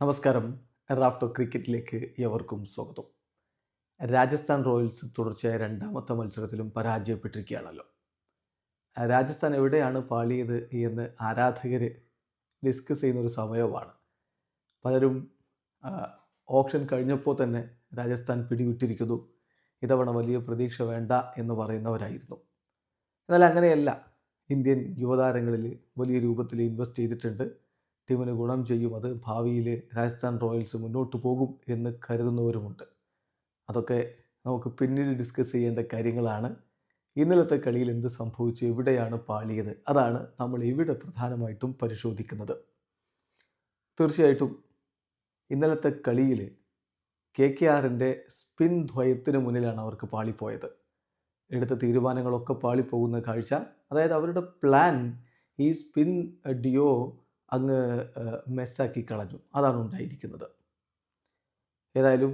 നമസ്കാരം. റാഫ്റ്റോ ക്രിക്കറ്റിലേക്ക് എവർക്കും സ്വാഗതം. രാജസ്ഥാൻ റോയൽസ് തുടർച്ചയായ രണ്ടാമത്തെ മത്സരത്തിലും പരാജയപ്പെട്ടിരിക്കുകയാണല്ലോ. രാജസ്ഥാൻ എവിടെയാണ് പാളിയത് എന്ന് ആരാധകർ ഡിസ്കസ് ചെയ്യുന്ന ഒരു സമയമാണ് പലരും ഓപ്ഷൻ കഴിഞ്ഞപ്പോൾ തന്നെ രാജസ്ഥാൻ പിടിവിട്ടിരിക്കുന്നു. ഇതവണ വലിയ പ്രതീക്ഷ വേണ്ട എന്ന് പറയുന്നവരായിരുന്നു. എന്നാൽ അങ്ങനെയല്ല. ഇന്ത്യൻ യുവതാരങ്ങളിൽ വലിയ രൂപത്തിൽ ഇൻവെസ്റ്റ് ചെയ്തിട്ടുണ്ട്. ടീമിന് ഗുണം ചെയ്യും. അത് ഭാവിയിൽ രാജസ്ഥാൻ റോയൽസ് മുന്നോട്ട് പോകും എന്ന് കരുതുന്നവരുമുണ്ട്. അതൊക്കെ നമുക്ക് പിന്നീട് ഡിസ്കസ് ചെയ്യേണ്ട കാര്യങ്ങളാണ്. ഇന്നലത്തെ കളിയിൽ എന്ത് സംഭവിച്ചു? എവിടെയാണ് പാളിയത്? അതാണ് നമ്മൾ ഇവിടെ പ്രധാനമായിട്ടും പരിശോധിക്കുന്നത്. തീർച്ചയായിട്ടും ഇന്നലത്തെ കളിയിൽ കെ കെ ആറിന്റെ സ്പിൻ ദ്വയത്തിന് മുന്നിലാണ് അവർക്ക് പാളിപ്പോയത്. എടുത്ത തീരുമാനങ്ങളൊക്കെ പാളിപ്പോകുന്ന കാഴ്ച. അതായത് അവരുടെ പ്ലാൻ ഈ സ്പിൻ ഡിയോ അങ്ങ് മെസ്സാക്കി കളഞ്ഞു. അതാണ് ഉണ്ടായിരിക്കുന്നത്. ഏതായാലും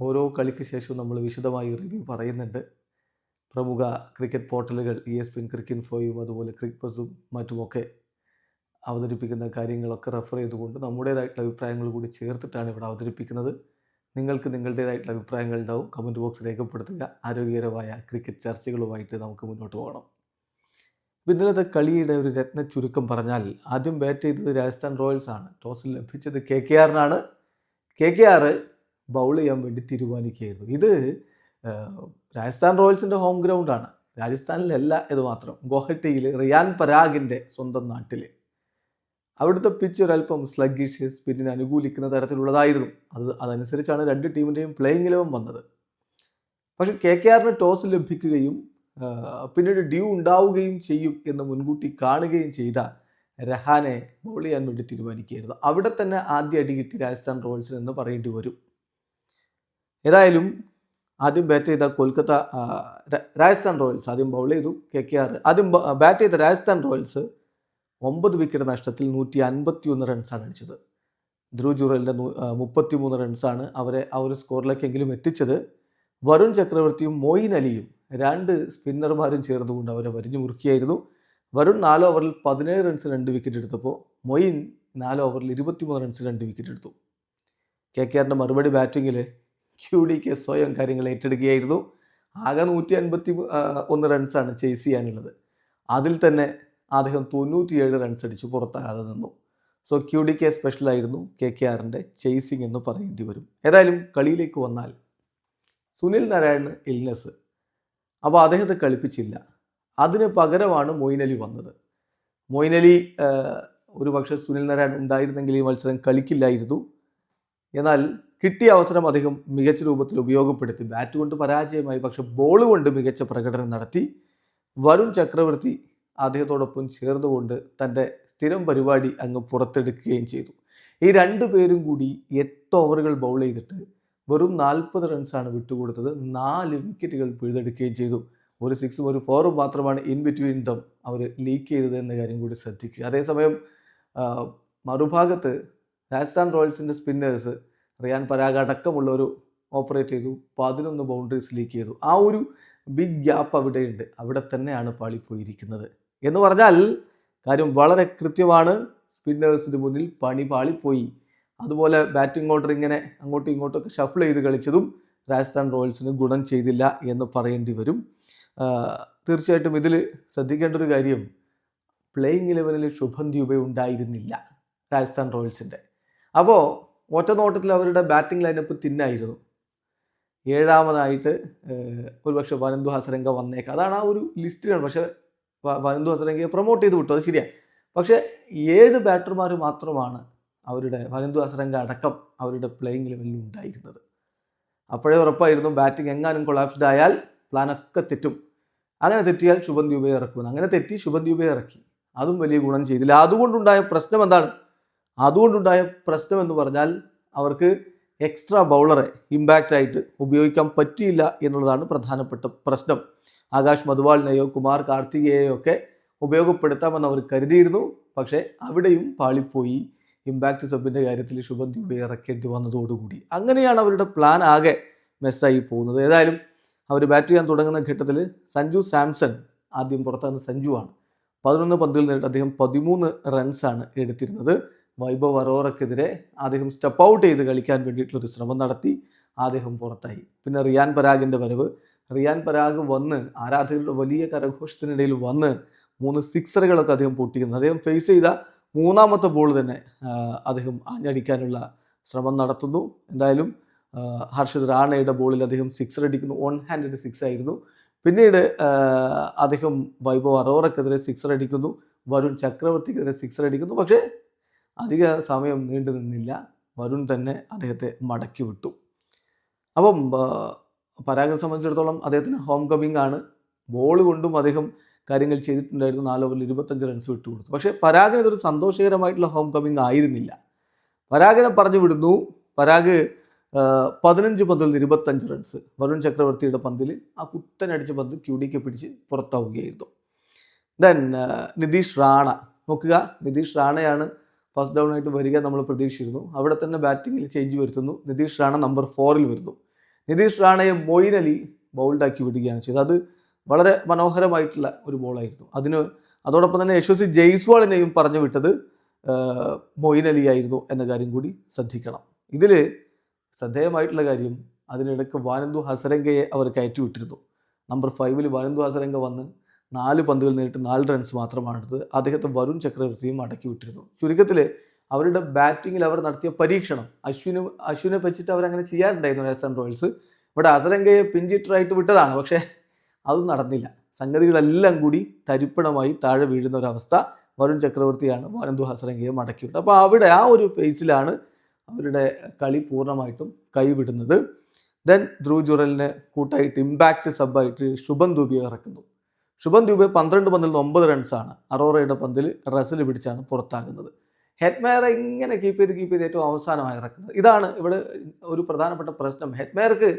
ഓരോ കളിക്ക് ശേഷവും നമ്മൾ വിശദമായി റിവ്യൂ പറയുന്നുണ്ട്. പ്രമുഖ ക്രിക്കറ്റ് പോർട്ടലുകൾ ഇ എസ് പിൻ ക്രിക്കറ്റ് ഇൻഫോയും അതുപോലെ ക്രിക്ബസും മറ്റുമൊക്കെ അവതരിപ്പിക്കുന്ന കാര്യങ്ങളൊക്കെ റെഫർ ചെയ്തുകൊണ്ട് നമ്മുടേതായിട്ടുള്ള അഭിപ്രായങ്ങൾ കൂടി ചേർത്തിട്ടാണ് ഇവിടെ അവതരിപ്പിക്കുന്നത്. നിങ്ങൾക്ക് നിങ്ങളുടേതായിട്ടുള്ള അഭിപ്രായങ്ങൾ ഉണ്ടാവും. കമന്റ് ബോക്സ് രേഖപ്പെടുത്തുക. ആരോഗ്യകരമായ ക്രിക്കറ്റ് ചർച്ചകളുമായിട്ട് നമുക്ക് മുന്നോട്ട് പോകണം. ഇന്നലത്തെ കളിയുടെ ഒരു രത്ന ചുരുക്കം പറഞ്ഞാൽ ആദ്യം ബാറ്റ് ചെയ്തത് രാജസ്ഥാൻ റോയൽസ് ആണ്. ടോസ് ലഭിച്ചത് കെ കെ ആറിനാണ് കെ കെ ആറ് ബൗൾ ചെയ്യാൻ വേണ്ടി തീരുമാനിക്കുകയായിരുന്നു. ഇത് രാജസ്ഥാൻ റോയൽസിന്റെ ഹോം ഗ്രൗണ്ടാണ് രാജസ്ഥാനിലല്ല ഇത് മാത്രം. ഗുവാഹട്ടിയിൽ റിയാൻ പരാഗിന്റെ സ്വന്തം നാട്ടിൽ അവിടുത്തെ പിച്ച് ഒരല്പം സ്ലഗ്ഗിഷ് സ്പിന്നിനെ അനുകൂലിക്കുന്ന തരത്തിലുള്ളതായിരുന്നു. അത് അതനുസരിച്ചാണ് രണ്ട് ടീമിന്റെയും പ്ലേയിങ് ഇലവൻ വന്നത്. പക്ഷേ കെ കെ ആറിന് ടോസ് ലഭിക്കുകയും പിന്നീട് ഡ്യൂ ഉണ്ടാവുകയും ചെയ്യും എന്ന് മുൻകൂട്ടി കാണുകയും ചെയ്ത രഹാനെ ബോൾ ചെയ്യാൻ വേണ്ടി തീരുമാനിക്കുകയായിരുന്നു. അവിടെ തന്നെ ആദ്യ അടി കിട്ടി രാജസ്ഥാൻ റോയൽസിന് എന്ന് പറയേണ്ടി വരും. ഏതായാലും ആദ്യം ബാറ്റ് ചെയ്ത കൊൽക്കത്ത രാജസ്ഥാൻ റോയൽസ് ആദ്യം ബൗൾ ചെയ്തു. കെ കെ ആർ ആദ്യം ബാറ്റ് ചെയ്ത രാജസ്ഥാൻ റോയൽസ് ഒമ്പത് വിക്കറ്റ് നഷ്ടത്തിൽ നൂറ്റി അൻപത്തി ഒന്ന് റൺസാണ് അടിച്ചത് ധ്രുവ് ജുറലിന്റെ മുപ്പത്തി മൂന്ന് റൺസാണ് അവരെ ആ ഒരു സ്കോറിലേക്കെങ്കിലും എത്തിച്ചത്. വരുൺ ചക്രവർത്തിയും മോയിൻ അലിയും രണ്ട് സ്പിന്നർമാരും ചേർന്നുകൊണ്ട് അവരെ വരിഞ്ഞു മുറുക്കിയായിരുന്നു. വരുൺ നാല് ഓവറിൽ പതിനേഴ് റൺസ് രണ്ട് വിക്കറ്റ് എടുത്തപ്പോൾ മൊയിൻ നാല് ഓവറിൽ ഇരുപത്തിമൂന്ന് റൺസ് രണ്ട് വിക്കറ്റ് എടുത്തു. കെ കെ ആറിന്റെ മറുപടി ബാറ്റിങ്ങിൽ ക്യു ഡി കെ സ്വയം കാര്യങ്ങൾ ഏറ്റെടുക്കുകയായിരുന്നു. ആകെ നൂറ്റി അൻപത്തി ഒന്ന് റൺസാണ് ചേസ് ചെയ്യാനുള്ളത്. അതിൽ തന്നെ അദ്ദേഹം തൊണ്ണൂറ്റിയേഴ് റൺസ് അടിച്ചു പുറത്താകാതെ നിന്നു. സോ ക്യു ഡി കെ സ്പെഷ്യലായിരുന്നു കെ കെ ആറിന്റെ ചേസിംഗ് എന്ന് പറയേണ്ടി വരും. ഏതായാലും കളിയിലേക്ക് വന്നാൽ സുനിൽ നാരായണ് ഇൽനെസ് അപ്പോൾ അദ്ദേഹത്തെ കളിപ്പിച്ചില്ല. അതിന് പകരമാണ് മൊയ്നലി വന്നത്. മൊയ്നലി ഒരു പക്ഷേ സുനിൽ നാരായൺ ഉണ്ടായിരുന്നെങ്കിൽ ഈ മത്സരം കളിക്കില്ലായിരുന്നു. എന്നാൽ കിട്ടിയ അവസരം അദ്ദേഹം മികച്ച രൂപത്തിൽ ഉപയോഗപ്പെടുത്തി. ബാറ്റ് കൊണ്ട് പരാജയമായി. പക്ഷെ ബോൾ കൊണ്ട് മികച്ച പ്രകടനം നടത്തി. വരുൺ ചക്രവർത്തി അദ്ദേഹത്തോടൊപ്പം ചേർന്നുകൊണ്ട് തന്റെ സ്ഥിരം പരിപാടി അങ്ങ് പുറത്തെടുക്കുകയും ചെയ്തു. ഈ രണ്ടു പേരും കൂടി എട്ട് ഓവറുകൾ ബൗൾ ചെയ്തിട്ട് വെറും നാൽപ്പത് റൺസാണ് വിട്ടുകൊടുത്തത്. നാല് വിക്കറ്റുകൾ പിഴുതെടുക്കുകയും ചെയ്തു. ഒരു സിക്സും ഒരു ഫോറും മാത്രമാണ് ഇൻ ബിറ്റ്വീൻ ദം അവർ ലീക്ക് ചെയ്തത് എന്ന കാര്യം കൂടി ശ്രദ്ധിക്കുക. അതേസമയം മറുഭാഗത്ത് രാജസ്ഥാൻ റോയൽസിന്റെ സ്പിന്നേഴ്സ് റിയാൻ പരാഗ് അടക്കമുള്ളവർ ഓപ്പറേറ്റ് ചെയ്തു. പതിനൊന്ന് ബൗണ്ടറീസ് ലീക്ക് ചെയ്തു. ആ ഒരു ബിഗ് ഗ്യാപ്പ് അവിടെയുണ്ട്. അവിടെ തന്നെയാണ് പാളിപ്പോയിരിക്കുന്നത്. എന്ന് പറഞ്ഞാൽ കാര്യം വളരെ കൃത്യമാണ്. സ്പിന്നേഴ്സിന് മുന്നിൽ പണി പാളിപ്പോയി. അതുപോലെ ബാറ്റിംഗ് ഓർഡർ ഇങ്ങനെ അങ്ങോട്ടും ഇങ്ങോട്ടൊക്കെ ഷഫിൾ ചെയ്ത് കളിച്ചതും രാജസ്ഥാൻ റോയൽസിന് ഗുണം ചെയ്തില്ല എന്ന് പറയേണ്ടി വരും. തീർച്ചയായിട്ടും ഇതിൽ ശ്രദ്ധിക്കേണ്ട ഒരു കാര്യം പ്ലേയിങ് ഇലവനിൽ ശുഭം ദ്യൂബ ഉണ്ടായിരുന്നില്ല രാജസ്ഥാൻ റോയൽസിന്റെ അപ്പോൾ ഒറ്റ നോട്ടത്തിൽ അവരുടെ ബാറ്റിംഗ് ലൈനപ്പ് തിന്നായിരുന്നു. ഏഴാമതായിട്ട് ഒരുപക്ഷെ വനന്തു ഹസരംഗ വന്നേക്കാം. അതാണ് ആ ഒരു ലിസ്റ്റിലാണ് പക്ഷേ വനന്തു ഹസരംഗയെ പ്രൊമോട്ട് ചെയ്ത് വിട്ടു. അത് ശരിയാണ് പക്ഷേ ഏഴ് ബാറ്റർമാർ മാത്രമാണ് അവരുടെ വനന്തു അസരംഗ അടക്കം അവരുടെ പ്ലേയിങ് ലെവലിൽ ഉണ്ടായിരുന്നത്. അപ്പോഴേ ഉറപ്പായിരുന്നു ബാറ്റിംഗ് എങ്ങാനും കൊളാപ്സ്ഡ് ആയാൽ പ്ലാനൊക്കെ തെറ്റും. അങ്ങനെ തെറ്റിയാൽ ശുഭൻ ദ്യൂബയെ ഇറക്കുമെന്ന് അങ്ങനെ തെറ്റി ശുഭൻ ദ്യൂബയെ ഇറക്കി. അതും വലിയ ഗുണം ചെയ്തില്ല. അതുകൊണ്ടുണ്ടായ പ്രശ്നം എന്താണ്? അതുകൊണ്ടുണ്ടായ പ്രശ്നം എന്ന് പറഞ്ഞാൽ അവർക്ക് എക്സ്ട്രാ ബൗളറെ ഇമ്പാക്റ്റ് ആയിട്ട് ഉപയോഗിക്കാൻ പറ്റിയില്ല എന്നുള്ളതാണ് പ്രധാനപ്പെട്ട പ്രശ്നം. ആകാശ് മധുവാളിനെയോ കുമാർ കാർത്തികയെയോ ഒക്കെ ഉപയോഗപ്പെടുത്താമെന്ന് അവർ കരുതിയിരുന്നു. പക്ഷേ അവിടെയും പാളിപ്പോയി. ഇമ്പാക്റ്റ് സബിന്റെ കാര്യത്തിൽ ശുഭൻ ദ്യൂബെ ഇറക്കേണ്ടി വന്നതോടുകൂടി. അങ്ങനെയാണ് അവരുടെ പ്ലാൻ ആകെ മെസ്സായി പോകുന്നത്. ഏതായാലും അവർ ബാറ്റ് ചെയ്യാൻ തുടങ്ങുന്ന ഘട്ടത്തിൽ സഞ്ജു സാംസൺ ആദ്യം പുറത്താകുന്ന ആണ് പതിനൊന്ന് പന്തിൽ നേരിട്ട് അദ്ദേഹം പതിമൂന്ന് റൺസാണ് എടുത്തിരുന്നത്. വൈഭവ് അറോറക്കെതിരെ അദ്ദേഹം സ്റ്റെപ്പ് ഔട്ട് ചെയ്ത് കളിക്കാൻ വേണ്ടിയിട്ടുള്ളൊരു ശ്രമം നടത്തി അദ്ദേഹം പുറത്തായി. പിന്നെ റിയാൻ പരാഗിന്റെ വരവ്. റിയാൻ പരാഗ് വന്ന് ആരാധകരുടെ വലിയ കരഘോഷത്തിനിടയിൽ വന്ന് മൂന്ന് സിക്സറുകളൊക്കെ അദ്ദേഹം പൊട്ടിക്കുന്നത് അദ്ദേഹം ഫേസ് ചെയ്ത മൂന്നാമത്തെ ബോൾ തന്നെ അദ്ദേഹം ആഞ്ഞടിക്കാനുള്ള ശ്രമം നടത്തുന്നു. എന്തായാലും ഹർഷിത് റാണയുടെ ബോളിൽ അദ്ദേഹം സിക്സർ അടിക്കുന്നു. ഓൺ ഹാൻഡഡ് സിക്സ് ആയിരുന്നു. പിന്നീട് അദ്ദേഹം വൈഭവ് അറോറക്കെതിരെ സിക്സർ അടിക്കുന്നു. വരുൺ ചക്രവർത്തിക്കെതിരെ സിക്സർ അടിക്കുന്നു. പക്ഷേ അധിക സമയം നീണ്ടു നിന്നില്ല. വരുൺ തന്നെ അദ്ദേഹത്തെ മടക്കി വിട്ടു. അപ്പം പരാഗിനെ സംബന്ധിച്ചിടത്തോളം അദ്ദേഹത്തിന് ഹോം കമ്മിങ് ആണ്. ബോൾ കൊണ്ടും അദ്ദേഹം കാര്യങ്ങൾ ചെയ്തിട്ടുണ്ടായിരുന്നു. നാല് ഓവറിൽ ഇരുപത്തഞ്ച് റൺസ് വിട്ടുകൊടുത്തു പക്ഷേ പരാഗിന് ഇതൊരു സന്തോഷകരമായിട്ടുള്ള ഹോം കമ്മിങ് ആയിരുന്നില്ല. പരാഗിനെ പറഞ്ഞു വിടുന്നു. പരാഗ് പതിനഞ്ച് പന്തിൽ നിന്ന് ഇരുപത്തഞ്ച് റൺസ് വരുൺ ചക്രവർത്തിയുടെ പന്തിൽ ആ കുത്തനടിച്ച പന്ത് ക്യൂഡിക്ക് പിടിച്ച് പുറത്താവുകയായിരുന്നു. ദെൻ നിതീഷ് റാണ. നോക്കുക നിതീഷ് റാണയാണ് ഫസ്റ്റ് ഡൗൺ ആയിട്ട് വരിക നമ്മൾ പ്രതീക്ഷിച്ചിരുന്നു അവിടെ തന്നെ ബാറ്റിങ്ങിൽ ചേഞ്ച് വരുത്തുന്നു. നിതീഷ് റാണ നമ്പർ ഫോറിൽ വരുന്നു. നിതീഷ് റാണയെ മൊയിൻ അലി ബൗൾഡാക്കി വിടുകയാണ് ചെയ്തത്. അത് വളരെ മനോഹരമായിട്ടുള്ള ഒരു ബോളായിരുന്നു. അതിന് അതോടൊപ്പം തന്നെ യശസ്വി ജയ്സ്വാളിനെയും പറഞ്ഞു വിട്ടത് മൊയിൻ അലി ആയിരുന്നു എന്ന കാര്യം കൂടി ശ്രദ്ധിക്കണം. ഇതിൽ ശ്രദ്ധേയമായിട്ടുള്ള കാര്യം അതിനിടയ്ക്ക് വാനന്ദു ഹസരംഗയെ അവർ കയറ്റി വിട്ടിരുന്നു. നമ്പർ ഫൈവിൽ വാനന്ദു ഹസരംഗ വന്ന് നാല് പന്തുകൾ നേരിട്ട് നാല് റൺസ് മാത്രമാണ് എടുത്തത്. അദ്ദേഹത്തെ വരുൺ ചക്രവർത്തിയും അടക്കി വിട്ടിരുന്നു. ചുരുക്കത്തിൽ അവരുടെ ബാറ്റിങ്ങിൽ അവർ നടത്തിയ പരീക്ഷണം അശ്വിന് അശ്വിനെ വെച്ചിട്ട് അവരങ്ങനെ ചെയ്യാറുണ്ടായിരുന്നു രാജസ്ഥാൻ റോയൽസ്. ഇവിടെ ഹസരംഗയെ പിഞ്ചിറ്ററായിട്ട് വിട്ടതാണ്. പക്ഷേ അതും നടന്നില്ല. സംഗതികളെല്ലാം കൂടി തരിപ്പണമായി താഴെ വീഴുന്ന ഒരവസ്ഥ വരുൺ ചക്രവർത്തിയാണ് വാനന്ദു ഹസരംഗയെ മടക്കി വിട്ടത് അപ്പോൾ അവിടെ ആ ഒരു ഫേസിലാണ് അവരുടെ കളി പൂർണമായിട്ടും കൈവിടുന്നത്. ദെൻ ധ്രുവ് ജുറലിന് കൂട്ടായിട്ട് ഇമ്പാക്റ്റ് സബായിട്ട് ശുഭൻ ദുബിയെ ഇറക്കുന്നു. ശുഭൻ ദുബെ പന്ത്രണ്ട് പന്തിൽ നിന്ന് ഒമ്പത് റൺസാണ് അറോറയുടെ പന്തിൽ റസിൽ പിടിച്ചാണ് പുറത്താകുന്നത്. ഹെഡ്മേറെ ഇങ്ങനെ കീപ്പ് ചെയ്ത് കീപ്പ് ചെയ്ത് ഏറ്റവും അവസാനമായി ഇറക്കുന്നത്. ഇതാണ് ഇവിടെ ഒരു പ്രധാനപ്പെട്ട പ്രശ്നം. ഹെഡ്മേർക്ക്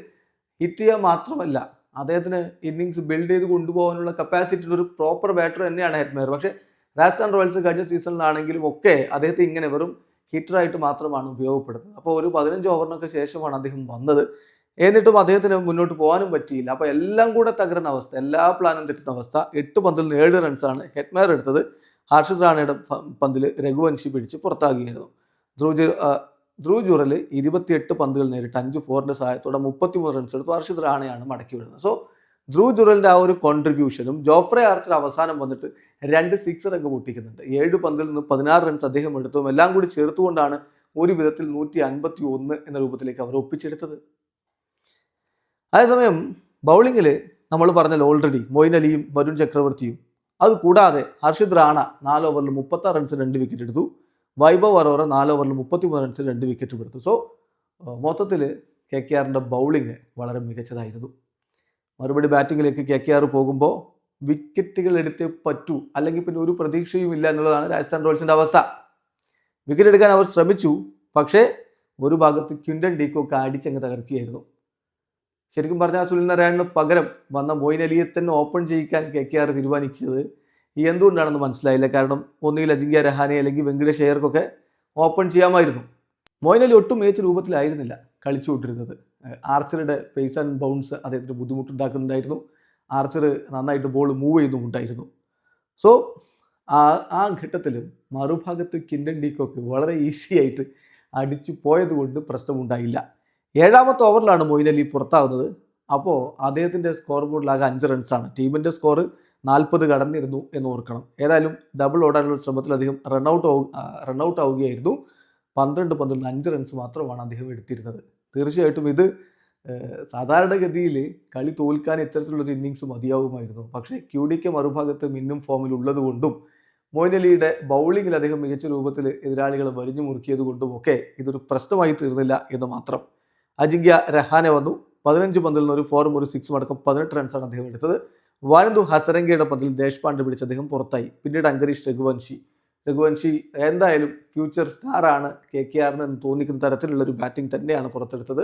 ഹിറ്റ് ചെയ്യുക മാത്രമല്ല അദ്ദേഹത്തിന് ഇന്നിങ്സ് ബിൽഡ് ചെയ്ത് കൊണ്ടുപോകാനുള്ള കപ്പാസിറ്റി ഒരു പ്രോപ്പർ ബാറ്റർ തന്നെയാണ് ഹെഡ്മേർ പക്ഷേ രാജസ്ഥാൻ റോയൽസ് കഴിഞ്ഞ സീസണിലാണെങ്കിലും ഒക്കെ അദ്ദേഹത്തെ ഇങ്ങനെ വെറും ഹിറ്ററായിട്ട് മാത്രമാണ് ഉപയോഗപ്പെടുന്നത് അപ്പോൾ ഒരു പതിനഞ്ച് ഓവറിനൊക്കെ ശേഷമാണ് അദ്ദേഹം വന്നത്. എന്നിട്ടും അദ്ദേഹത്തിന് മുന്നോട്ട് പോകാനും പറ്റിയില്ല. അപ്പോൾ എല്ലാം കൂടെ തകരുന്ന അവസ്ഥ എല്ലാ പ്ലാനും തെറ്റുന്ന അവസ്ഥ എട്ട് പന്തിൽ നിന്ന് ഏഴ് റൺസാണ് ഹെഡ്മേർ എടുത്തത്. ഹർഷിത് റാണയുടെ പന്തിൽ രഘുവൻഷി പിടിച്ച് പുറത്താകുകയായിരുന്നു ധ്രുവ് ധ്രുവ് ജുറൽ ഇരുപത്തിയെട്ട് പന്തുകൾ നേരിട്ട് അഞ്ച് ഫോറിന്റെ സഹായത്തോടെ മുപ്പത്തിമൂന്ന് റൺസ് എടുത്തു ഹർഷിത് റാണയാണ് മടക്കി വിടുന്നത്. സോ ധ്രുവ് ജുറലിന്റെ ആ ഒരു കോൺട്രിബ്യൂഷനും ജോഫ്രെ ആർച്ചർ അവസാനം വന്നിട്ട് രണ്ട് സിക്സർ ഒക്കെ പൊട്ടിക്കുന്നുണ്ട്. ഏഴ് പന്തിൽ നിന്ന് പതിനാറ് റൺസ് അദ്ദേഹം എടുത്തതും എല്ലാം കൂടി ചേർത്തുകൊണ്ടാണ് ഒരു വിധത്തിൽ നൂറ്റി അൻപത്തി ഒന്ന് എന്ന രൂപത്തിലേക്ക് അവർ ഒപ്പിച്ചെടുത്തത്. അതേസമയം ബൗളിങ്ങിൽ നമ്മൾ പറഞ്ഞല്ലോ ഓൾറെഡി മൊയിൻ അലിയും വരുൺ ചക്രവർത്തിയും അതുകൂടാതെ ഹർഷിത് റാണ നാല് ഓവറിൽ മുപ്പത്താറ് റൺസ് രണ്ട് വിക്കറ്റ് എടുത്തു. വൈഭവ് അറോറ നാല് ഓവറിൽ മുപ്പത്തി മൂന്ന് റൺസിൽ രണ്ട് വിക്കറ്റ് എടുത്തു. സോ മൊത്തത്തിൽ കെ കെ ആറിന്റെ ബൗളിങ് വളരെ മികച്ചതായിരുന്നു. മറുപടി ബാറ്റിങ്ങിലേക്ക് കെ കെ ആർ പോകുമ്പോൾ വിക്കറ്റുകൾ എടുത്തേ പറ്റൂ അല്ലെങ്കിൽ പിന്നെ ഒരു പ്രതീക്ഷയും ഇല്ല എന്നുള്ളതാണ് രാജസ്ഥാൻ റോയൽസിന്റെ അവസ്ഥ. വിക്കറ്റ് എടുക്കാൻ അവർ ശ്രമിച്ചു പക്ഷേ ഒരു ഭാഗത്ത് ക്വിൻഡൻ ഡീക്കോക്ക് അടിച്ചങ്ങ് തകർക്കുകയായിരുന്നു. ശരിക്കും പറഞ്ഞാൽ സുനിൽ നാരായണന് പകരം വന്ന മൊയിൻ അലിയെ തന്നെ ഓപ്പൺ ചെയ്യിക്കാൻ കെ കെ ആർ തീരുമാനിച്ചത് എന്തുകൊണ്ടാണെന്ന് മനസ്സിലായില്ല. കാരണം ഒന്നുകിൽ അജിങ്ക്യ രഹാനെ അല്ലെങ്കിൽ വെങ്കടേഷ് അയ്യർക്കൊക്കെ ഓപ്പൺ ചെയ്യാമായിരുന്നു. മോയിനലി ഒട്ടും മികച്ച രൂപത്തിലായിരുന്നില്ല കളിച്ചു വിട്ടിരുന്നത് ആർച്ചറുടെ പേസ് ആൻഡ് ബൗൺസ് അദ്ദേഹത്തിന് ബുദ്ധിമുട്ടുണ്ടാക്കുന്നുണ്ടായിരുന്നു. ആർച്ചർ നന്നായിട്ട് ബോൾ മൂവ് ചെയ്യുന്നുമുണ്ടായിരുന്നു സോ ആ ആ ഘട്ടത്തിലും മറുഭാഗത്ത് കിൻഡൻ ഡീക്കോക്ക് വളരെ ഈസി ആയിട്ട് അടിച്ചു പോയതുകൊണ്ട് പ്രശ്നമുണ്ടായില്ല. ഏഴാമത്തെ ഓവറിലാണ് മൊയിൻ അലി പുറത്താകുന്നത്. അപ്പോൾ അദ്ദേഹത്തിന്റെ സ്കോർ ബോർഡിലാകെ അഞ്ച് റൺസാണ് ടീമിന്റെ സ്കോർ നാൽപ്പത് കടന്നിരുന്നു എന്ന് ഓർക്കണം. ഏതായാലും ഡബിൾ ഓടാനുള്ള ശ്രമത്തിൽ അദ്ദേഹം റൺഔട്ട് റൺഔട്ട് ആവുകയായിരുന്നു. പന്ത്രണ്ട് പന്ത്രണ്ട് അഞ്ച് റൺസ് മാത്രമാണ് അദ്ദേഹം എടുത്തിരുന്നത്. തീർച്ചയായിട്ടും ഇത് സാധാരണഗതിയിൽ കളി തോൽക്കാൻ ഇത്തരത്തിലുള്ളൊരു ഇന്നിങ്സ് മതിയാവുമായിരുന്നു. പക്ഷേ ക്യു ഡിക്ക് മറുഭാഗത്ത് മിന്നും ഫോമിൽ ഉള്ളതുകൊണ്ടും മോയിൻ ബൗളിങ്ങിൽ അദ്ദേഹം മികച്ച രൂപത്തിൽ എതിരാളികളെ വരിഞ്ഞു മുറുക്കിയത് കൊണ്ടും ഒക്കെ ഇതൊരു പ്രശ്നമായി തീർന്നില്ല എന്ന് മാത്രം. അജിങ്ക്യ രഹാനെ വന്നു. പതിനഞ്ച് പന്തിൽ നിന്ന് ഒരു ഫോറും ഒരു സിക്സും അടക്കം പതിനെട്ട് റൺസാണ് അദ്ദേഹം എടുത്തത്. വാനന്ദു ഹസരംഗയുടെ പതിൽ ദേശ്പാണ്ഡെ പിടിച്ച് അദ്ദേഹം പുറത്തായി. പിന്നീട് അങ്കരീഷ് രഘുവൻഷി രഘുവൻഷി എന്തായാലും ഫ്യൂച്ചർ സ്റ്റാറാണ് കെ കെ ആറിന് എന്ന് തോന്നിക്കുന്ന തരത്തിലുള്ള ഒരു ബാറ്റിംഗ് തന്നെയാണ് പുറത്തെടുത്തത്.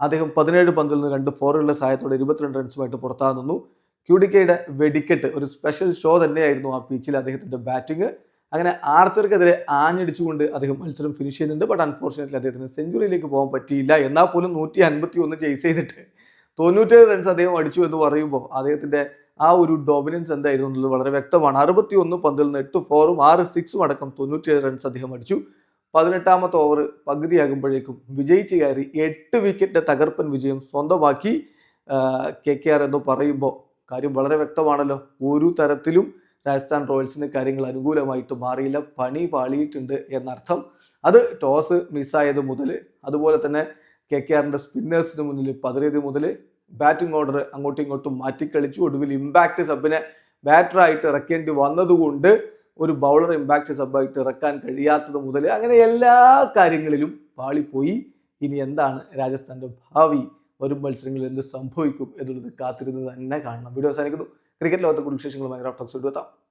അദ്ദേഹം പതിനേഴ് പന്തിൽ നിന്ന് രണ്ട് ഫോറുകളുടെ സഹായത്തോടെ ഇരുപത്തിരണ്ട് റൺസുമായിട്ട് പുറത്താകുന്നു കെയുടെ വെടിക്കെട്ട് ഒരു സ്പെഷ്യൽ ഷോ തന്നെയായിരുന്നു ആ പിച്ചിൽ അദ്ദേഹത്തിന്റെ ബാറ്റിംഗ് അങ്ങനെ ആർച്ചർക്കെതിരെ ആഞ്ഞടിച്ചുകൊണ്ട് അദ്ദേഹം മത്സരം ഫിനിഷ് ചെയ്യുന്നുണ്ട്. ബട്ട് അൺഫോർച്ചുനേറ്റ്ലി അദ്ദേഹത്തിന് സെഞ്ചുറിയിലേക്ക് പോകാൻ പറ്റിയില്ല. എന്നാൽ പോലും നൂറ്റി അൻപത്തി ഒന്ന് ചെയ്സ് ചെയ്തിട്ട് തൊണ്ണൂറ്റേഴ് റൺസ് അദ്ദേഹം അടിച്ചു എന്ന് പറയുമ്പോൾ അദ്ദേഹത്തിന്റെ ആ ഒരു ഡോമിനൻസ് എന്തായിരുന്നു എന്നുള്ളത് വളരെ വ്യക്തമാണ്. അറുപത്തി ഒന്ന് പന്തിൽ നിന്ന് എട്ട് ഫോറും ആറ് സിക്സും അടക്കം തൊണ്ണൂറ്റിയേഴ് റൺസ് അദ്ദേഹം അടിച്ചു. പതിനെട്ടാമത്തെ ഓവർ പകുതിയാകുമ്പോഴേക്കും വിജയിച്ച് കയറി എട്ട് വിക്കറ്റ് തകർപ്പൻ വിജയം സ്വന്തമാക്കി. കെ കെ ആർ എന്ന് പറയുമ്പോൾ കാര്യം വളരെ വ്യക്തമാണല്ലോ. ഒരു തരത്തിലും രാജസ്ഥാൻ റോയൽസിന് കാര്യങ്ങൾ അനുകൂലമായിട്ട് മാറിയില്ല. പണി പാളിയിട്ടുണ്ട് എന്നർത്ഥം. അത് ടോസ് മിസ്സായത് മുതൽ അതുപോലെ തന്നെ കെ കെ ആറിന്റെ സ്പിന്നേഴ്സിന് മുന്നിൽ പതിനേത് മുതൽ ബാറ്റിംഗ് ഓർഡർ അങ്ങോട്ടും ഇങ്ങോട്ടും മാറ്റിക്കളിച്ചു. ഒടുവിൽ ഇമ്പാക്ട് സബിനെ ബാറ്ററായിട്ട് ഇറക്കേണ്ടി വന്നതുകൊണ്ട് ഒരു ബൗളർ ഇമ്പാക്ട് സബായിട്ട് ഇറക്കാൻ കഴിയാത്തത് മുതൽ അങ്ങനെ എല്ലാ കാര്യങ്ങളിലും പാളിപ്പോയി. ഇനി എന്താണ് രാജസ്ഥാന്റെ ഭാവി? വരും മത്സരങ്ങളിൽ എന്ത് സംഭവിക്കും എന്നുള്ളത് കാത്തിരുന്ന് തന്നെ കാണണം. വീഡിയോ അവസാനിക്കുന്നു. ക്രിക്കറ്റ് ലോകത്തെ കുറിച്ച് വിശേഷങ്ങളുമായി റാഫ്റ്റോക്സ് എടുത്താം